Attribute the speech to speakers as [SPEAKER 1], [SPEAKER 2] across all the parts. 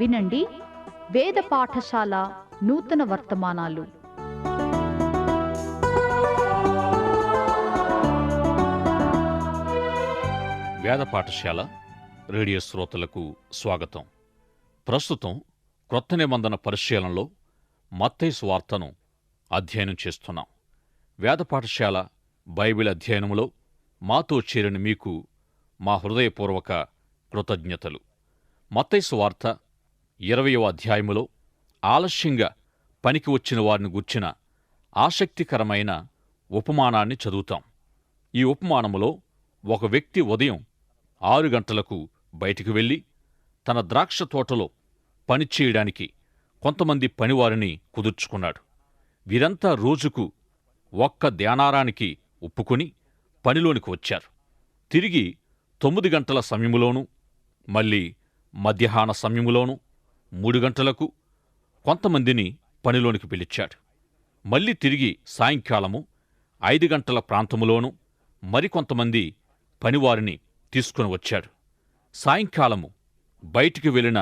[SPEAKER 1] వినండి. వేద పాఠశాల నూతన వర్తమానాలు.
[SPEAKER 2] వేద పాఠశాల రేడియో శ్రోతలకు స్వాగతం. ప్రస్తుతం క్రొత్త నిబంధన పరిశీలనలో మత్తయి వార్తను అధ్యయనం చేస్తున్నాం. వేద పాఠశాల బైబిల్ అధ్యయనంలో మాతో చేరిన మీకు మా హృదయపూర్వక కృతజ్ఞతలు. మత్తైసు వార్త ఇరవయో అధ్యాయములో ఆలస్యంగా పనికి వచ్చిన వారిని గుర్చిన ఆసక్తికరమైన ఉపమానాన్ని చదువుతాం. ఈ ఉపమానములో ఒక వ్యక్తి ఉదయం ఆరు గంటలకు బయటికి వెళ్ళి తన ద్రాక్ష తోటలో పనిచేయడానికి కొంతమంది పనివారిని కుదుర్చుకున్నాడు. వీరంతా రోజుకు ఒక్క ధ్యానారానికి ఒప్పుకొని పనిలోనికి వచ్చారు. తిరిగి తొమ్మిది గంటల సమయములోనూ మళ్ళీ మధ్యాహ్న సమయములోనూ మూడు గంటలకు కొంతమందిని పనిలోనికి పిలిచాడు. మళ్ళీ తిరిగి సాయంకాలము ఐదు గంటల ప్రాంతములోనూ మరికొంతమంది పనివారిని తీసుకుని వచ్చాడు. సాయంకాలము బయటికి వెళ్ళిన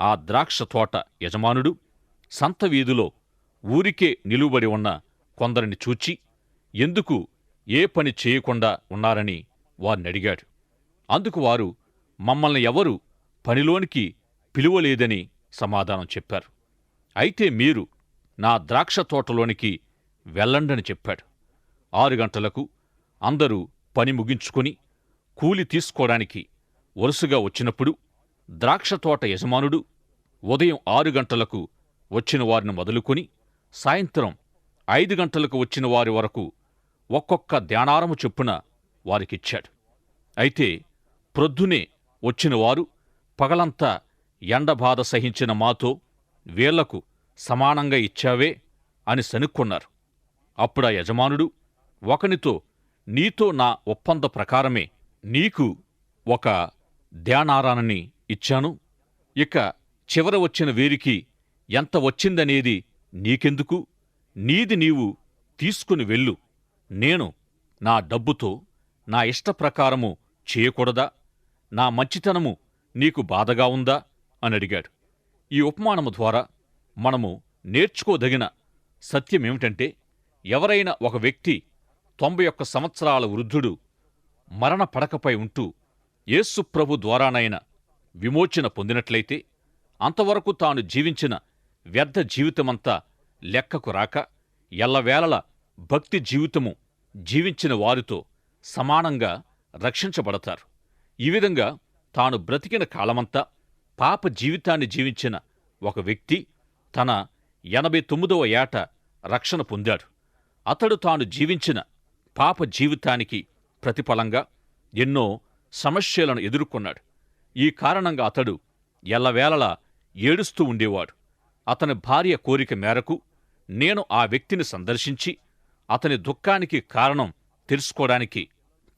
[SPEAKER 2] ఆ ద్రాక్ష తోట యజమానుడు సంత వీధిలో ఊరికే నిలువబడి ఉన్న కొందరిని చూచి ఎందుకు ఏ పని చేయకుండా ఉన్నారని వారిని అడిగాడు అందుకు వారు మమ్మల్ని ఎవరు పనిలోనికి పిలువలేదని సమాధానం చెప్పారు. అయితే మీరు నా ద్రాక్ష తోటలోనికి వెళ్ళండని చెప్పాడు. ఆరు గంటలకు అందరూ పని ముగించుకొని కూలి తీసుకోవడానికి వరుసగా వచ్చినప్పుడు ద్రాక్ష తోట యజమానుడు ఉదయం ఆరు గంటలకు వచ్చిన వారిని మొదలుకొని సాయంత్రం ఐదు గంటలకు వచ్చిన వారి వరకు ఒక్కొక్క ధ్యానారము చొప్పున వారికిచ్చాడు. అయితే ప్రొద్దునే వచ్చినవారు పగలంతా ఎండబాధ సహించిన మాతో వీళ్ళకు సమానంగా ఇచ్చావే అని సనుక్కున్నారు అప్పుడా యజమానుడు ఒకనితో నీతో నా ఒప్పంద ప్రకారమే నీకు ఒక ధ్యానారానని ఇచ్చాను. ఇక చివర వచ్చిన వీరికి ఎంత వచ్చిందనేది నీకెందుకు? నీది నీవు తీసుకుని వెళ్ళు. నేను నా డబ్బుతో నా ఇష్టప్రకారము చేయకూడదా? నా మంచితనము నీకు బాధగా ఉందా? అని అడిగాడు. ఈ ఉపమానము ద్వారా మనము నేర్చుకోదగిన సత్యమేమిటంటే ఎవరైనా ఒక వ్యక్తి తొంభై ఒక్క సంవత్సరాల వృద్ధుడు మరణ పడకపై ఉంటూ యేసుప్రభు ద్వారానైన విమోచన పొందినట్లయితే అంతవరకు తాను జీవించిన వ్యర్థ జీవితమంతా లెక్కకు రాక ఎల్లవేళల భక్తి జీవితము జీవించిన వారితో సమానంగా రక్షించబడతారు. ఈ విధంగా తాను బ్రతికిన కాలమంతా పాప జీవితాన్ని జీవించిన ఒక వ్యక్తి తన ఎనభై తొమ్మిదవ ఏట రక్షణ పొందాడు. అతడు తాను జీవించిన పాప జీవితానికి ప్రతిఫలంగా ఎన్నో సమస్యలను ఎదుర్కొన్నాడు. ఈ కారణంగా అతడు ఎల్లవేళలా ఏడుస్తూ ఉండేవాడు. అతని భార్య కోరిక మేరకు నేను ఆ వ్యక్తిని సందర్శించి అతని దుఃఖానికి కారణం తెలుసుకోవడానికి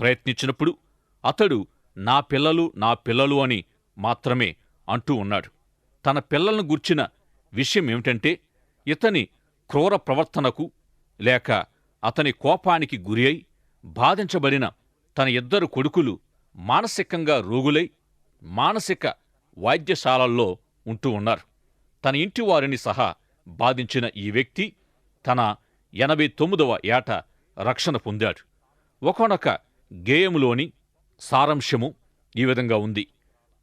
[SPEAKER 2] ప్రయత్నించినప్పుడు అతడు నా పిల్లలు నా పిల్లలు అని మాత్రమే అంటూ ఉన్నాడు. తన పిల్లలను గుర్చిన విషయం ఏమిటంటే ఇతని క్రూర ప్రవర్తనకు లేక అతని కోపానికి గురి అయి బాధించబడిన తన ఇద్దరు కొడుకులు మానసికంగా రోగులై మానసిక వైద్యశాలల్లో ఉంటూ ఉన్నారు. తన ఇంటి వారిని సహా బాధించిన ఈ వ్యక్తి తన ఎనభై తొమ్మిదవ ఏట రక్షణ పొందాడు. ఒకనొక గేయములోని సారాంశము ఈ విధంగా ఉంది.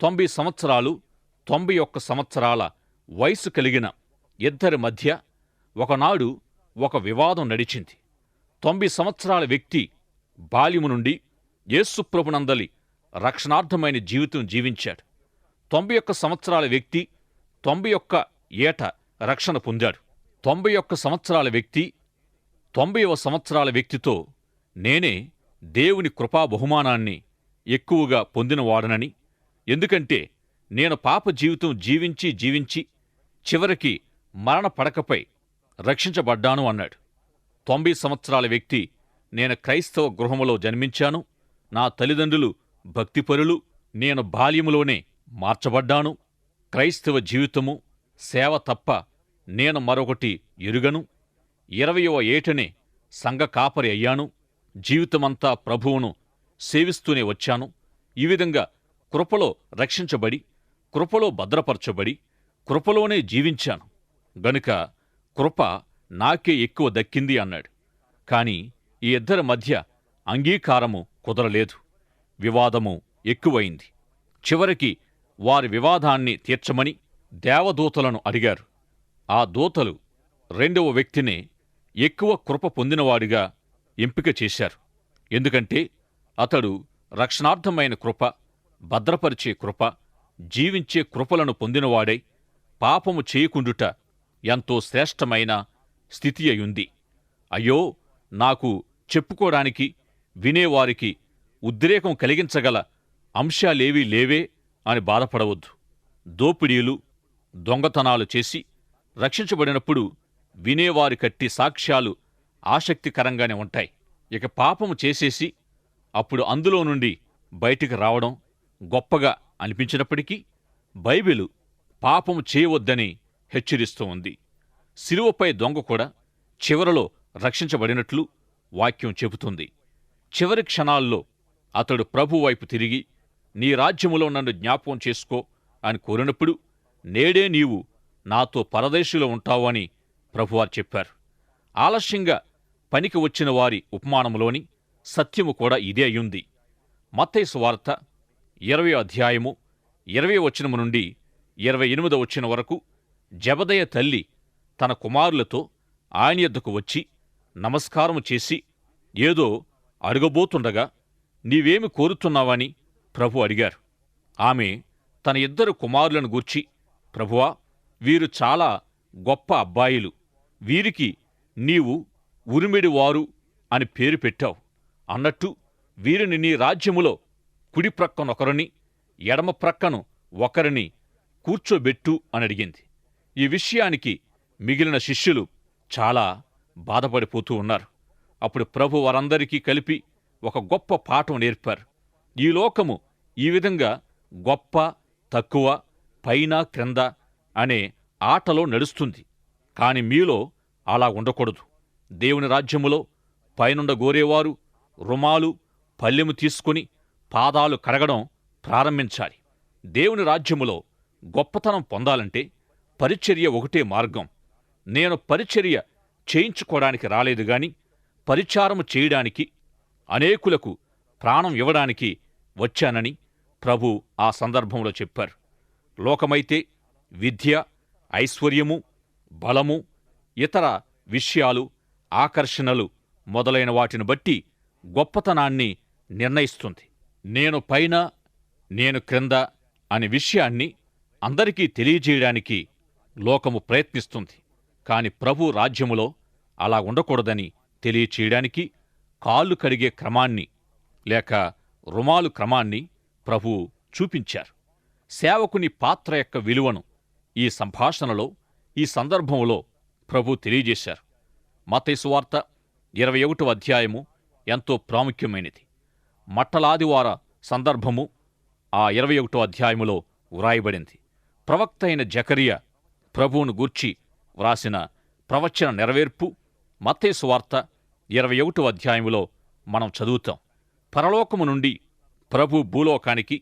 [SPEAKER 2] తొంభై సంవత్సరాలు తొంభై ఒక్క సంవత్సరాల వయసు కలిగిన ఇద్దరి మధ్య ఒకనాడు ఒక వివాదం నడిచింది. తొంభై సంవత్సరాల వ్యక్తి బాల్యము నుండి యేసుప్రభునందలి రక్షణార్థమైన జీవితం జీవించాడు. తొంభై ఒక్క సంవత్సరాల వ్యక్తి తొంభై ఒక్క ఏట రక్షణ పొందాడు. తొంభై ఒక్క సంవత్సరాల వ్యక్తి తొంభైవ సంవత్సరాల వ్యక్తితో నేనే దేవుని కృపా బహుమానాన్ని ఎక్కువగా పొందినవాడనని. ఎందుకంటే నేను పాప జీవితం జీవించి జీవించి చివరికి మరణ పడకపై రక్షించబడ్డాను అన్నాడు. తొంభై సంవత్సరాల వ్యక్తి నేను క్రైస్తవ గృహములో జన్మించాను. నా తల్లిదండ్రులు భక్తిపరులు నేను బాల్యములోనే మార్చబడ్డాను. క్రైస్తవ జీవితము సేవ తప్ప నేను మరొకటి ఎరుగను. ఇరవయవ ఏటనే సంఘ కాపరి అయ్యాను. జీవితమంతా ప్రభువును సేవిస్తూనే వచ్చాను. ఈ విధంగా కృపలో రక్షించబడి కృపలో భద్రపరచబడి కృపలోనే జీవించాను. గనుక కృప నాకే ఎక్కువ దక్కింది అన్నాడు. కాని ఈ ఇద్దరి మధ్య అంగీకారము కుదరలేదు. వివాదము ఎక్కువైంది. చివరికి వారి వివాదాన్ని తీర్చమని దేవదూతలను అడిగారు. ఆ దూతలు రెండవ వ్యక్తినే ఎక్కువ కృప పొందినవాడిగా ఎంపిక చేశారు. ఎందుకంటే అతడు రక్షణార్థమైన కృప భద్రపరిచే కృప జీవించే కృపలను పొందినవాడై పాపము చేయకుండుట ఎంతో శ్రేష్టమైన స్థితి అయుంది అయ్యో నాకు చెప్పుకోడానికి వినేవారికి ఉద్రేకం కలిగించగల అంశాలేవీ లేవే అని బాధపడవద్దు. దోపిడీలు దొంగతనాలు చేసి రక్షించబడినప్పుడు వినేవారి కట్టి సాక్ష్యాలు ఆసక్తికరంగానే ఉంటాయి. ఇక పాపము చేసేసి అప్పుడు అందులో నుండి బయటికి రావడం గొప్పగా అనిపించినప్పటికీ బైబిలు పాపము చేయవద్దని హెచ్చరిస్తూ ఉంది. శిలువపై దొంగ కూడా చివరలో రక్షించబడినట్లు వాక్యం చెబుతుంది. చివరి క్షణాల్లో అతడు ప్రభు వైపు తిరిగి నీ రాజ్యములో నన్ను జ్ఞాపకం చేసుకో అని కోరినప్పుడు నేడే నీవు నాతో పరదేశులో ఉంటావని ప్రభువారు చెప్పారు. ఆలస్యంగా పనికి వచ్చిన వారి ఉపమానములోని సత్యము కూడా ఇదే అయ్యుంది మత్తైసు వార్త ఇరవై అధ్యాయము ఇరవై వచనము నుండి ఇరవై ఎనిమిదో వచ్చిన వరకు జబదయ తల్లి తన కుమారులతో ఆయన యొద్దకు వచ్చి నమస్కారము చేసి ఏదో అడగబోతుండగా నీవేమి కోరుతున్నావని ప్రభు అడిగారు. ఆమె తన ఇద్దరు కుమారులను గూర్చి ప్రభువా వీరు చాలా గొప్ప అబ్బాయిలు వీరికి నీవు ఉరిమిడివారు అని పేరు పెట్టావు. అన్నట్టు వీరిని నీ రాజ్యములో కుడి ప్రక్కనొకరిని ఎడమ ప్రక్కను ఒకరిని కూర్చోబెట్టు అని అడిగింది. ఈ విషయానికి మిగిలిన శిష్యులు చాలా బాధపడిపోతూ ఉన్నారు. అప్పుడు ప్రభు వారందరికీ కలిపి ఒక గొప్ప పాఠం నేర్పారు. ఈ లోకము ఈ విధంగా గొప్ప తక్కువ పైన క్రింద అనే ఆటలో నడుస్తుంది. కాని మీలో అలా ఉండకూడదు. దేవుని రాజ్యములో పైనుండ గోరేవారు రుమాలు పల్లెము తీసుకుని పాదాలు కడగడం ప్రారంభించాలి. దేవుని రాజ్యములో గొప్పతనం పొందాలంటే పరిచర్య ఒకటే మార్గం. నేను పరిచర్య చేయించుకోవడానికి రాలేదు గాని పరిచారము చేయడానికి అనేకులకు ప్రాణం ఇవ్వడానికి వచ్చానని ప్రభు ఆ సందర్భంలో చెప్పారు. లోకమైతే విద్య ఐశ్వర్యము బలము ఇతర విషయాలు ఆకర్షణలు మొదలైన వాటిని బట్టి గొప్పతనాన్ని నిర్ణయిస్తుంది. నేను పైన నేను క్రింద అనే విషయాన్ని అందరికీ తెలియజేయడానికి లోకము ప్రయత్నిస్తుంది. కాని ప్రభు రాజ్యములో అలా ఉండకూడదని తెలియచేయడానికి కాళ్ళు కడిగే క్రమాన్ని లేక రుమాలు క్రమాన్ని ప్రభు చూపించారు. సేవకుని పాత్ర యొక్క విలువను ఈ సంభాషణలో ఈ సందర్భంలో ప్రభు తెలియజేశారు. మతైసు వార్త ఇరవై ఒకటో అధ్యాయము ఎంతో ప్రాముఖ్యమైనది. మట్టలాదివార సందర్భము ఆ ఇరవై ఒకటో అధ్యాయములో వ్రాయబడింది. ప్రవక్త అయిన జకరియా ప్రభువును గూర్చి వ్రాసిన ప్రవచన నెరవేర్పు మత్తేసు వార్త ఇరవై ఒకటో అధ్యాయములో మనం చదువుతాం. పరలోకము నుండి ప్రభు భూలోకానికి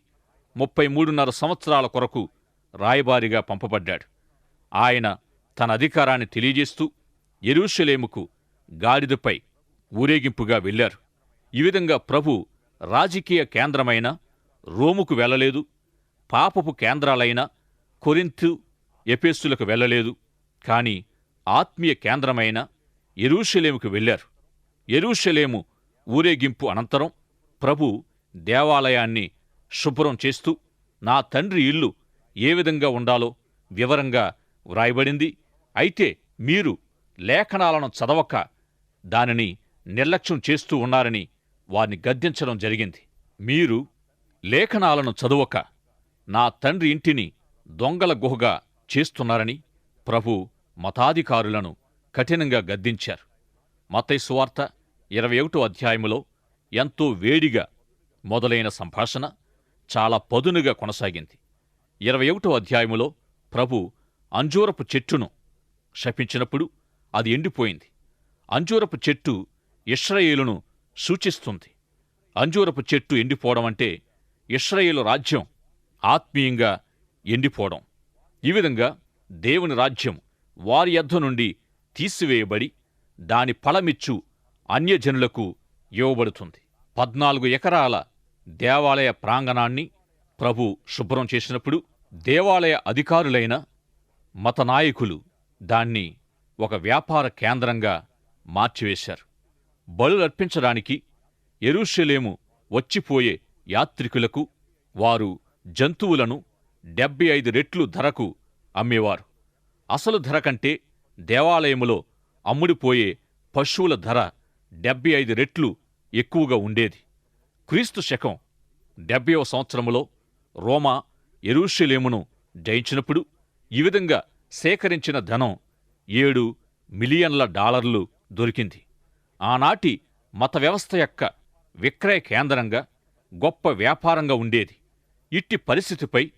[SPEAKER 2] ముప్పై మూడున్నర సంవత్సరాల కొరకు రాయబారిగా పంపబడ్డాడు. ఆయన తన అధికారాన్ని తెలియజేస్తూ ఎరుషులేముకు గాడిదపై ఊరేగింపుగా వెళ్ళారు ఈ విధంగా ప్రభు రాజకీయ కేంద్రమైన రోముకు వెళ్ళలేదు పాపపు కేంద్రాలైన కొరింథు ఎపేస్సులకు వెళ్ళలేదు కానీ ఆత్మీయ కేంద్రమైన ఎరూషలేముకు వెళ్ళారు ఎరూషలేము ఊరేగింపు అనంతరం ప్రభు దేవాలయాన్ని శుభ్రం చేస్తూ నా తండ్రి ఇల్లు ఏ విధంగా ఉండాలో వివరంగా వ్రాయబడింది. అయితే మీరు లేఖనాలను చదవక దానిని నిర్లక్ష్యం చేస్తూ ఉన్నారని వారిని గద్దించడం జరిగింది. మీరు లేఖనాలను చదువక నా తండ్రి ఇంటిని దొంగల గుహగా చేస్తున్నారని ప్రభు మతాధికారులను కఠినంగా గద్దించారు. మతైస్వార్త ఇరవై ఒకటో అధ్యాయములో ఎంతో వేడిగా మొదలైన సంభాషణ చాలా పదునుగా కొనసాగింది. ఇరవై ఒకటో అధ్యాయములో ప్రభు అంజూరపు చెట్టును శపించినప్పుడు అది ఎండిపోయింది. అంజూరపు చెట్టు ఇష్రయేలును సూచిస్తుంది. అంజూరపు చెట్టు ఎండిపోవడం అంటే ఇస్రాయేలు రాజ్యం ఆత్మీయంగా ఎండిపోవడం. ఈ విధంగా దేవుని రాజ్యం వారి యొద్ద నుండి తీసివేయబడి దాని ఫలమిచ్చు అన్యజనులకు ఇవ్వబడుతుంది. పద్నాలుగు ఎకరాల దేవాలయ ప్రాంగణాన్ని ప్రభు శుభ్రం చేసినప్పుడు దేవాలయ అధికారులైన మత నాయకులు దాన్ని ఒక వ్యాపార కేంద్రంగా మార్చివేశారు. బలులర్పించడానికి ఎరుషలేము వచ్చిపోయే యాత్రికులకు వారు జంతువులను డెబ్బై ఐదు రెట్లు ధరకు అమ్మేవారు. అసలు ధర కంటే దేవాలయములో అమ్ముడిపోయే పశువుల ధర డెబ్బై ఐదు రెట్లు ఎక్కువగా ఉండేది. క్రీస్తు శకం డెబ్బైవ సంవత్సరములో రోమా ఎరుషలేమును జయించినప్పుడు ఈ విధంగా సేకరించిన ధనం ఏడు మిలియన్ల డాలర్లు దొరికింది. ఆనాటి మత వ్యవస్థ యొక్క విక్రయ కేంద్రంగా గొప్ప వ్యాపారంగా ఉండేది. ఇట్టి పరిస్థితిపై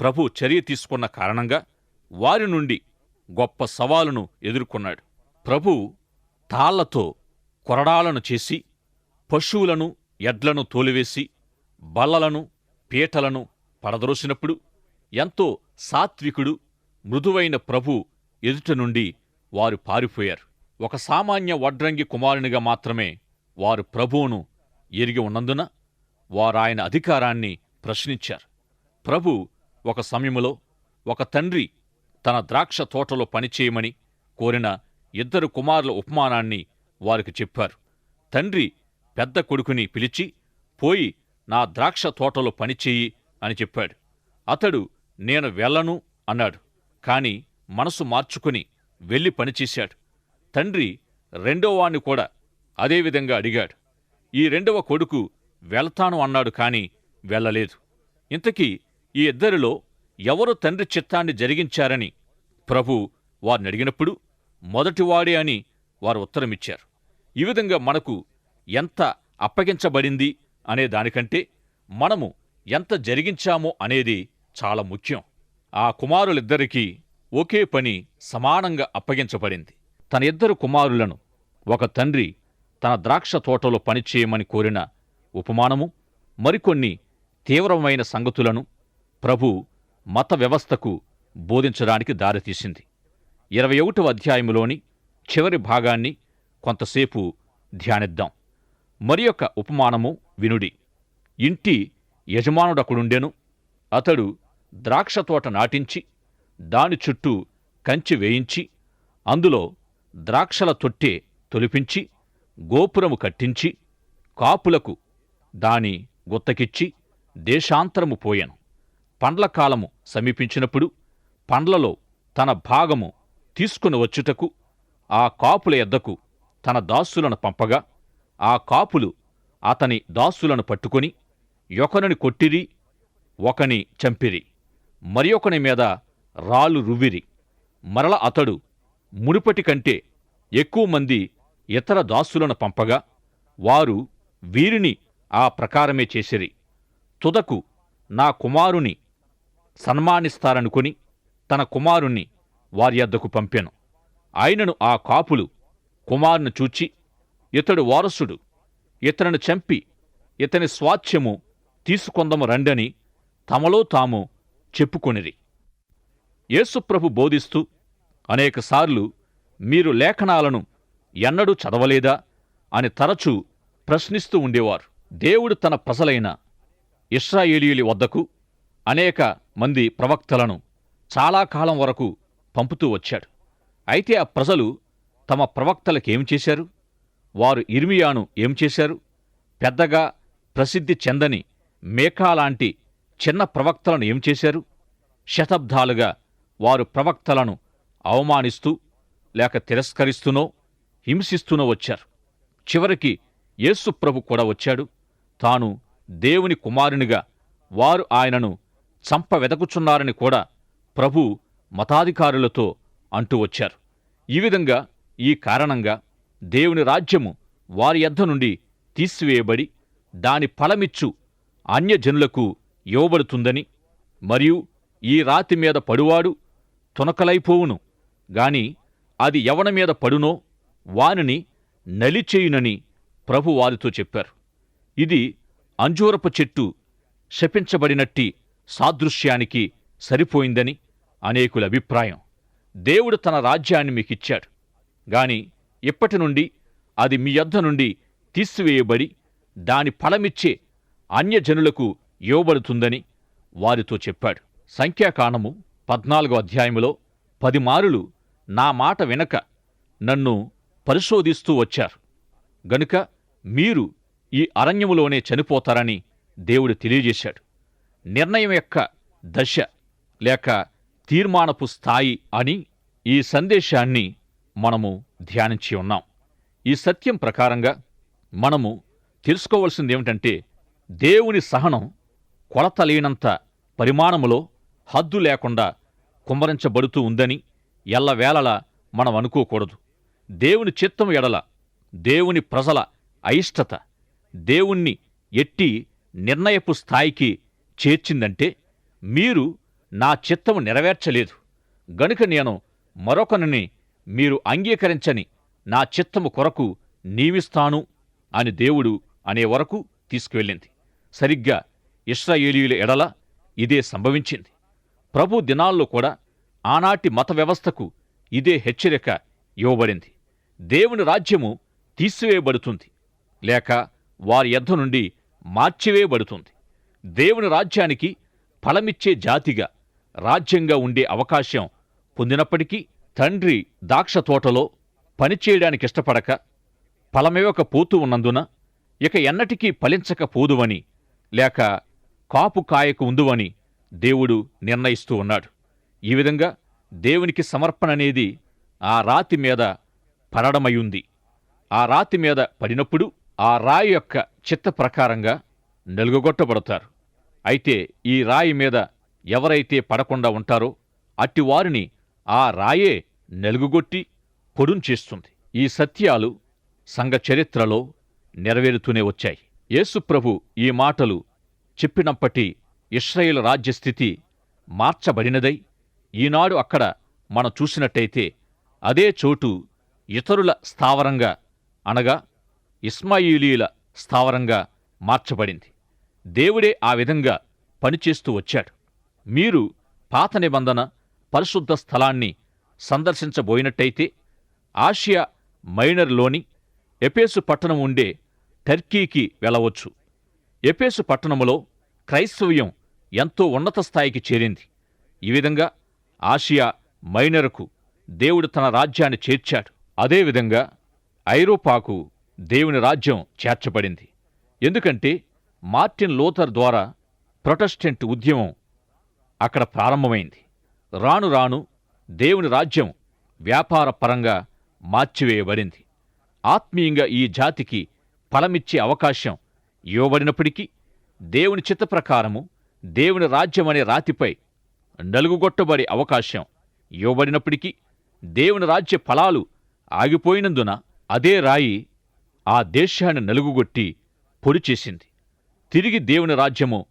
[SPEAKER 2] ప్రభు చర్య తీసుకున్న కారణంగా వారి నుండి గొప్ప సవాలును ఎదుర్కొన్నాడు. ప్రభు తాళ్ళతో కొరడాలను చేసి పశువులను ఎడ్లను తోలివేసి బల్లలను పీటలను పడద్రోసినప్పుడు ఎంతో సాత్వికుడు మృదువైన ప్రభు ఎదుట నుండి వారు పారిపోయారు. ఒక సామాన్య వడ్రంగి కుమారునిగా మాత్రమే వారు ప్రభువును ఎరిగి ఉన్నందున వారాయన అధికారాన్ని ప్రశ్నించారు. ప్రభు ఒక సమయములో ఒక తండ్రి తన ద్రాక్ష తోటలో పనిచేయమని కోరిన ఇద్దరు కుమారుల ఉపమానాన్ని వారికి చెప్పారు. తండ్రి పెద్ద కొడుకుని పిలిచి పోయి నా ద్రాక్ష తోటలో పనిచేయి అని చెప్పాడు. అతడు నేను వెళ్ళను అన్నాడు. కాని మనసు మార్చుకుని వెళ్ళి పనిచేశాడు. తండ్రి రెండోవాణ్ణి కూడా అదేవిధంగా అడిగాడు. ఈ రెండవ కొడుకు వెళ్తాను అన్నాడు కాని వెళ్ళలేదు. ఇంతకీ ఈ ఇద్దరిలో ఎవరు తండ్రి చిత్తాన్ని జరిగించారని ప్రభు వారిని అడిగినప్పుడు మొదటివాడే అని వారు ఉత్తరమిచ్చారు. ఈ విధంగా మనకు ఎంత అప్పగించబడింది అనే దానికంటే మనము ఎంత జరిగించామో అనేది చాలా ముఖ్యం. ఆ కుమారులిద్దరికీ ఒకే పని సమానంగా అప్పగించబడింది. తన ఇద్దరు కుమారులను ఒక తండ్రి తన ద్రాక్ష తోటలో పనిచేయమని కోరిన ఉపమానము మరికొన్ని తీవ్రమైన సంగతులను ప్రభు మత వ్యవస్థకు బోధించడానికి దారితీసింది. ఇరవై ఒకటవ అధ్యాయములోని చివరి భాగాన్ని కొంతసేపు ధ్యానిద్దాం. మరి యొక్క ఉపమానము వినుడి. ఇంటి యజమానుడకుడుండెను. అతడు ద్రాక్ష తోట నాటించి దాని చుట్టూ కంచి వేయించి అందులో ద్రాక్షల తొట్టె తొలిపించి గోపురము కట్టించి కాపులకు దాని గుత్తకిచ్చి దేశాంతరము పోయాను. పండ్ల కాలము సమీపించినప్పుడు పండ్లలో తన భాగము తీసుకుని వచ్చుటకు ఆ కాపుల ఎద్దకు తన దాసులను పంపగా ఆ కాపులు అతని దాసులను పట్టుకొని యొకనిని కొట్టిరి ఒకని చంపిరి. మరి ఒకని మీద రాళ్ళు రువ్విరి. మరల అతడు మునుపటి కంటే ఎక్కువ మంది ఇతర దాసులను పంపగా వారు వీరిని ఆ ప్రకారమే చేసిరి. తుదకు నా కుమారుని సన్మానిస్తారనుకుని తన కుమారుణ్ణి వారి పంపాను. ఆయనను ఆ కాపులు కుమారును చూచి ఇతడు వారసుడు ఇతను చంపి ఇతని స్వాచ్ఛ్యము తీసుకొందము రండని తమలో తాము చెప్పుకొనిరి. యేసుప్రభు బోధిస్తూ అనేకసార్లు మీరు లేఖనాలను ఎన్నడూ చదవలేదా అని తరచూ ప్రశ్నిస్తూ ఉండేవారు. దేవుడు తన ప్రజలైన ఇస్రాయేలీయులి వద్దకు అనేక మంది ప్రవక్తలను చాలా కాలం వరకు పంపుతూ వచ్చాడు. అయితే ఆ ప్రజలు తమ ప్రవక్తలకేం చేశారు? వారు ఇర్మియాను ఏం చేశారు? పెద్దగా ప్రసిద్ధి చెందని మేకా లాంటి చిన్న ప్రవక్తలను ఏం చేశారు? శతాబ్దాలుగా వారు ప్రవక్తలను అవమానిస్తూ లేక తిరస్కరిస్తూనో హింసిస్తూనో వచ్చారు. చివరికి యేసు ప్రభు కూడా వచ్చాడు. తాను దేవుని కుమారునిగా వారు ఆయనను చంప వెదకుచున్నారని కూడా ప్రభు మతాధికారులతో అంటూ వచ్చారు. ఈ విధంగా ఈ కారణంగా దేవుని రాజ్యము వారి యొద్ద నుండి తీసివేయబడి దాని ఫలమిచ్చు అన్యజనులకు ఇవ్వబడుతుందని మరియు ఈ రాతి మీద పడువాడు తునకలైపోవును. గాని అది ఎవని మీద పడునో వానిని నలిచేయునని ప్రభు వారితో చెప్పారు. ఇది అంజూరపు చెట్టు శపించబడినట్టి సాదృశ్యానికి సరిపోయిందని అనేకుల అభిప్రాయం. దేవుడు తన రాజ్యాన్ని మీకిచ్చాడు. గాని ఇప్పటి నుండి అది మీ యొద్ద నుండి తీసివేయబడి దాని ఫలమిచ్చే అన్యజనులకు ఇవ్వబడుతుందని వారితో చెప్పాడు. సంఖ్యాకాణము పద్నాలుగో అధ్యాయములో పది మారులు నా మాట వినక నన్ను పరిశోధిస్తూ వచ్చారు. గనుక మీరు ఈ అరణ్యములోనే చనిపోతారని దేవుడు తెలియజేశాడు. నిర్ణయం యొక్క దశ లేక తీర్మానపు స్థాయి అని ఈ సందేశాన్ని మనము ధ్యానించి ఉన్నాం. ఈ సత్యం ప్రకారంగా మనము తెలుసుకోవాల్సింది ఏమిటంటే దేవుని సహనం కొలతలేనంత పరిమాణములో హద్దు లేకుండా కుమ్మరించబడుతూ ఉందని ఎల్లవేళలా మనం అనుకోకూడదు. దేవుని చిత్తము ఎడల దేవుని ప్రజల అయిష్టత దేవుణ్ణి ఎట్టి నిర్ణయపు స్థాయికి చేర్చిందంటే మీరు నా చిత్తము నెరవేర్చలేదు. గనుక నేను మరొకరిని మీరు అంగీకరించని నా చిత్తము కొరకు నియమిస్తాను అని దేవుడు అనే వరకు తీసుకువెళ్ళింది. సరిగ్గా ఇస్రాయేలీయుల ఎడల ఇదే సంభవించింది. ప్రభు దినాల్లో కూడా ఆనాటి మత వ్యవస్థకు ఇదే హెచ్చరిక ఇవ్వబడింది. దేవుని రాజ్యము తీసివేయబడుతుంది. లేక వారి యొద్ద నుండి మార్చివేయబడుతుంది. దేవుని రాజ్యానికి ఫలమిచ్చే జాతిగా రాజ్యంగా ఉండే అవకాశం పొందినప్పటికీ తండ్రి దాక్ష తోటలో పనిచేయడానికి ఇష్టపడక ఫలమివ్వక పోతూ ఉన్నందున ఇక ఎన్నటికీ ఫలించకపోదువని లేక కాపు కాయకు ఉందువని దేవుడు నిర్ణయిస్తూ ఉన్నాడు. ఈ విధంగా దేవునికి సమర్పణ అనేది ఆ రాతి మీద పడడమయుంది. ఆ రాతి మీద పడినప్పుడు ఆ రాయి యొక్క చిత్త ప్రకారంగా నలుగొట్టబడతారు అయితే ఈ రాయి మీద ఎవరైతే పడకుండా ఉంటారో అట్టి వారిని ఆ రాయే నలుగుగొట్టి పొడుంచేస్తుంది ఈ సత్యాలు సంఘ చరిత్రలో నెరవేరుతూనే వచ్చాయి. యేసుప్రభు ఈ మాటలు చెప్పినప్పటి ఇస్రాయేల్ రాజ్యస్థితి మార్చబడినదై ఈనాడు అక్కడ మనం చూసినట్టయితే అదే చోటు ఇతరుల స్థావరంగా అనగా ఇస్మాయిలీల స్థావరంగా మార్చబడింది. దేవుడే ఆ విధంగా పనిచేస్తూ వచ్చాడు. మీరు పాత నిబంధన పరిశుద్ధ స్థలాన్ని సందర్శించబోయినట్టయితే ఆసియా మైనర్లోని ఎపేసు పట్టణం ఉండే టర్కీకి వెళ్ళవచ్చు. ఎపేసు పట్టణములో క్రైస్తవ్యం ఎంతో ఉన్నత స్థాయికి చేరింది. ఈ విధంగా ఆసియా మైనరుకు దేవుడు తన రాజ్యాన్ని చేర్చాడు. అదేవిధంగా ఐరోపాకు దేవుని రాజ్యం చేర్చబడింది. ఎందుకంటే మార్టిన్ లోథర్ ద్వారా ప్రొటెస్టెంట్ ఉద్యమం అక్కడ ప్రారంభమైంది. రాను రాను దేవుని రాజ్యం వ్యాపార పరంగా మార్చివేయబడింది. ఆత్మీయంగా ఈ జాతికి ఫలమిచ్చే అవకాశం ఇవ్వబడినప్పటికీ దేవుని చిత్త ప్రకారము దేవుని రాజ్యమనే రాతిపై నలుగుగొట్టబడే అవకాశం. ఇవ్వబడినప్పటికీ దేవుని రాజ్య ఫలాలు ఆగిపోయినందున అదే రాయి ఆ దేశాన్ని నలుగుగొట్టి పొడి చేసింది. తిరిగి దేవుని రాజ్యము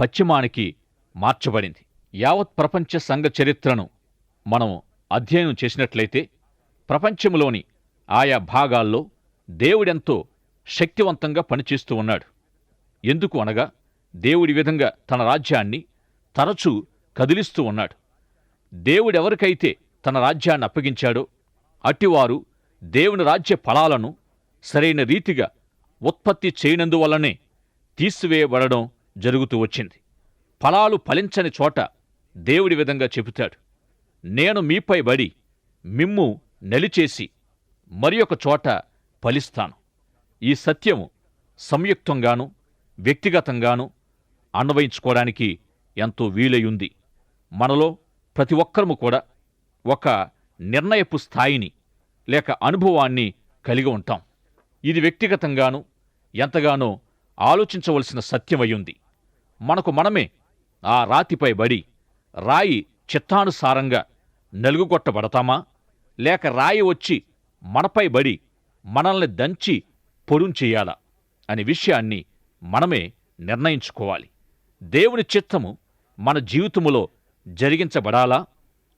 [SPEAKER 2] పశ్చిమానికి మార్చబడింది. యావత్ ప్రపంచ సంఘ చరిత్రను మనం అధ్యయనం చేసినట్లయితే ప్రపంచంలోని ఆయా భాగాల్లో దేవుడెంతో శక్తివంతంగా పనిచేస్తూ ఉన్నాడు. ఎందుకు అనగా దేవుడి విధంగా తన రాజ్యాన్ని తరచూ కదిలిస్తూ ఉన్నాడు. దేవుడెవరికైతే తన రాజ్యాన్ని అప్పగించాడో అట్టివారు దేవుని రాజ్య ఫలాలను సరైన రీతిగా ఉత్పత్తి చేయనందువల్లనే తీసివేయబడడం జరుగుతూ వచ్చింది. ఫలాలు ఫలించని చోట దేవుడి విధంగా చెబుతాడు నేను మీపై బడి మిమ్ము నలిచేసి మరి ఒక చోట ఫలిస్తాను. ఈ సత్యము సంయుక్తంగాను వ్యక్తిగతంగాను అన్వయించుకోవడానికి ఎంతో వీలయ్యుంది మనలో ప్రతి ఒక్కరము కూడా ఒక నిర్ణయపు స్థాయిని లేక అనుభవాన్ని కలిగి ఉంటాం. ఇది వ్యక్తిగతంగాను ఎంతగానో ఆలోచించవలసిన సత్యమయ్యుంది. మనకు మనమే ఆ రాతిపై బడి రాయి చిత్తానుసారంగా నలుగుగొట్టబడతామా? లేక రాయి వచ్చి మనపై బడి మనల్ని దంచి పొరుంచేయాలా చెయ్యాలా అనే విషయాన్ని మనమే నిర్ణయించుకోవాలి. దేవుని చిత్తము మన జీవితములో జరిగించబడాలా?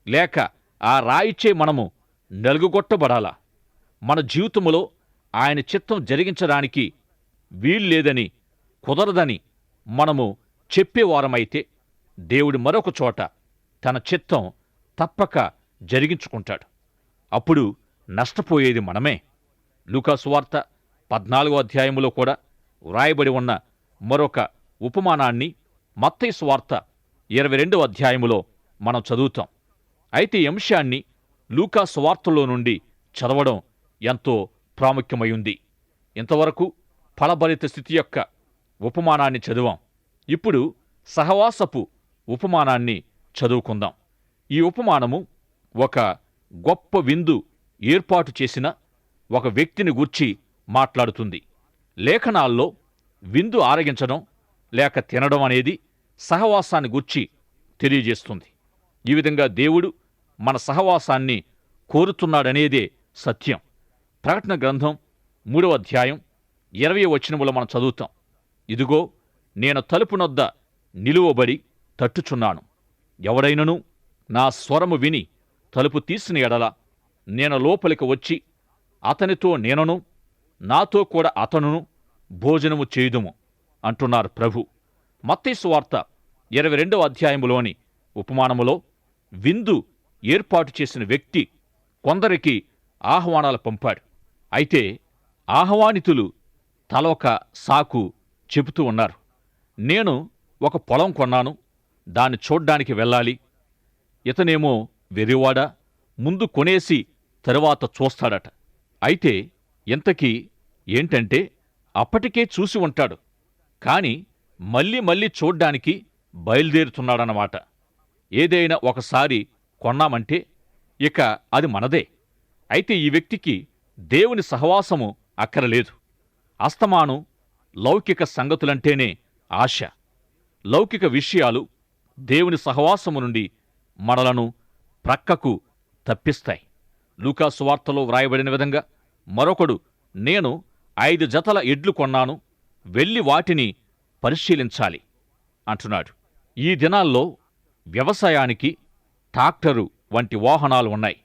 [SPEAKER 2] లేక ఆ రాయిచే మనము నలుగుగొట్టబడాలా? మన జీవితములో ఆయన చిత్తం జరిగించడానికి వీల్లేదని కుదరదని మనము చెప్పేవారమైతే దేవుడు మరొక చోట తన చిత్తం తప్పక జరిగించుకుంటాడు. అప్పుడు నష్టపోయేది మనమే. లూకాసువార్త పద్నాలుగో అధ్యాయములో కూడా వ్రాయబడి ఉన్న మరొక ఉపమానాన్ని మత్తయి స్వార్థ ఇరవై రెండవ అధ్యాయములో మనం చదువుతాం. అయితే ఈ అంశాన్ని లూకా సువార్తలో నుండి చదవడం ఎంతో ప్రాముఖ్యమైంది. ఇంతవరకు ఫలభరిత స్థితి యొక్క ఉపమానాన్ని చదివాం. ఇప్పుడు సహవాసపు ఉపమానాన్ని చదువుకుందాం. ఈ ఉపమానము ఒక గొప్ప విందు ఏర్పాటు చేసిన ఒక వ్యక్తిని గూర్చి మాట్లాడుతుంది. లేఖనాల్లో విందు ఆరగించడం లేక తినడం అనేది సహవాసాన్ని గూర్చి తెలియజేస్తుంది. ఈ విధంగా దేవుడు మన సహవాసాన్ని కోరుతున్నాడనేదే సత్యం. ప్రకటన గ్రంథం మూడవ అధ్యాయం ఇరవై వచనములో మనం చదువుతాం. ఇదిగో నేను తలుపునొద్ద నిలువబడి తట్టుచున్నాను. ఎవడైనను నా స్వరము విని తలుపు తీసిన ఎడల నేను లోపలికి వచ్చి అతనితో నేనును నాతో కూడా అతనును భోజనము చేయుదుము అంటున్నారు ప్రభు. మత్తయి వార్త ఇరవై రెండవ అధ్యాయములోని ఉపమానములో విందు ఏర్పాటు చేసిన వ్యక్తి కొందరికి ఆహ్వానాలు పంపాడు. అయితే ఆహ్వానితులు తల ఒక సాకు చెబుతూ ఉన్నారు. నేను ఒక పొలం కొన్నాను. దాన్ని చూడ్డానికి వెళ్ళాలి. ఇతనేమో వెరివాడా ముందు కొనేసి తరువాత చూస్తాడట. అయితే ఇంతకీ ఏంటంటే అప్పటికే చూసి ఉంటాడు. కాని మళ్ళీ మళ్ళీ చూడ్డానికి బయలుదేరుతున్నాడన్నమాట. ఏదైనా ఒకసారి కొన్నామంటే ఇక అది మనదే. అయితే ఈ వ్యక్తికి దేవుని సహవాసము అక్కరలేదు. అస్తమాను లౌకిక సంగతులంటేనే ఆశ. లౌకిక విషయాలు దేవుని సహవాసము నుండి మనలను ప్రక్కకు తప్పిస్తాయి. లూకాసు వార్తలో వ్రాయబడిన విధంగా మరొకడు నేను ఐదు జతల ఎడ్లు కొన్నాను వెళ్ళి వాటిని పరిశీలించాలి అంటున్నాడు. ఈ దినాల్లో వ్యవసాయానికి ట్రాక్టరు వంటి వాహనాలు ఉన్నాయి.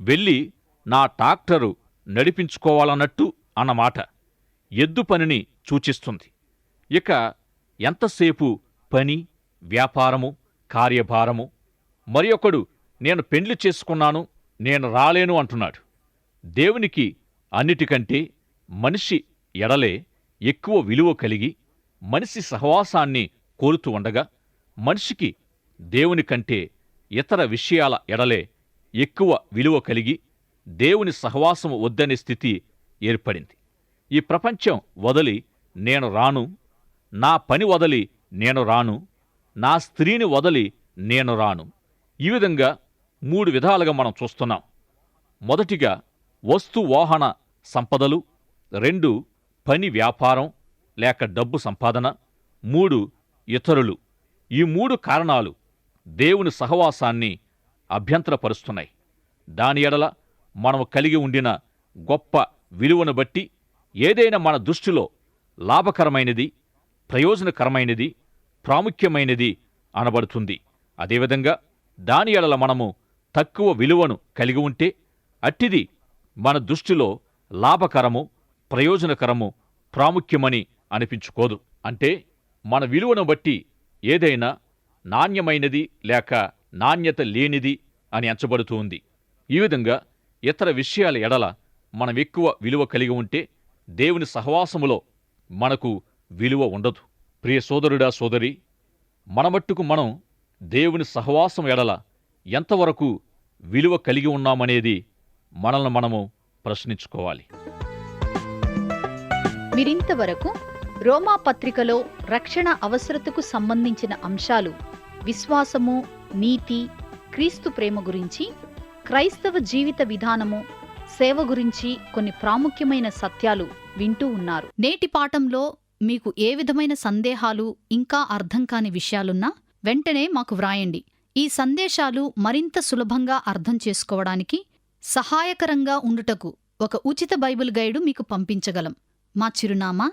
[SPEAKER 2] వెళ్ళి నా ట్రాక్టరు నడిపించుకోవాలన్నట్టు అన్నమాట. ఎద్దు పనిని సూచిస్తుంది. ఇక ఎంతసేపు పని వ్యాపారము కార్యభారము? మరి ఒకడు నేను పెండ్లి చేసుకున్నాను నేను రాలేను అంటున్నాడు. దేవునికి అన్నిటికంటే మనిషి ఎడలే ఎక్కువ విలువ కలిగి మనిషి సహవాసాన్ని కోరుతూ ఉండగా మనిషికి దేవుని కంటే ఇతర విషయాల ఎడలే ఎక్కువ విలువ కలిగి దేవుని సహవాసము వద్దనే స్థితి ఏర్పడింది. ఈ ప్రపంచం వదలి నేను రాను నా పని వదలి నేను రాను నా స్త్రీని వదలి నేను రాను. ఈ విధంగా మూడు విధాలుగా మనం చూస్తున్నాం. మొదటిగా వస్తు వాహన సంపదలు రెండు పని వ్యాపారం లేక డబ్బు సంపాదన మూడు ఇతరులు. ఈ మూడు కారణాలు దేవుని సహవాసాన్ని అభ్యంతరపరుస్తున్నాయి. దాని ఎడల మనము కలిగి ఉండిన గొప్ప విలువను బట్టి ఏదైనా మన దృష్టిలో లాభకరమైనది ప్రయోజనకరమైనది ప్రాముఖ్యమైనది అనబడుతుంది. అదేవిధంగా దాని ఎడల మనము తక్కువ విలువను కలిగి ఉంటే అట్టిది మన దృష్టిలో లాభకరము ప్రయోజనకరము ప్రాముఖ్యమని అనిపించుకోదు. అంటే మన విలువను బట్టి ఏదైనా నాణ్యమైనది లేక నాణ్యత లేనిది అని ఎంచబడుతూ ఉంది. ఈ విధంగా ఇతర విషయాల ఎడల మనం ఎక్కువ విలువ కలిగి ఉంటే దేవుని సహవాసములో మనకు విలువ ఉండదు. ప్రియ సోదరుడా సోదరి మన మట్టుకు మనం దేవుని సహవాసం ఎడల ఎంతవరకు విలువ కలిగి ఉన్నామనేది మనల్ని మనము ప్రశ్నించుకోవాలి.
[SPEAKER 1] మీరింతవరకు రోమా పత్రికలో రక్షణ అవసరతకు సంబంధించిన అంశాలు విశ్వాసము నీతి క్రీస్తు ప్రేమ గురించి క్రైస్తవ జీవిత విధానము సేవ గురించి కొన్ని ప్రాముఖ్యమైన సత్యాలు వింటూ ఉన్నారు. నేటి పాఠంలో మీకు ఏ విధమైన సందేహాలు ఇంకా అర్థం కాని విషయాలున్నా వెంటనే మాకు వ్రాయండి. ఈ సందేశాలు మరింత సులభంగా అర్థం చేసుకోవడానికి సహాయకరంగా ఉండుటకు ఒక ఉచిత బైబిల్ గైడు మీకు పంపించగలం. మా చిరునామా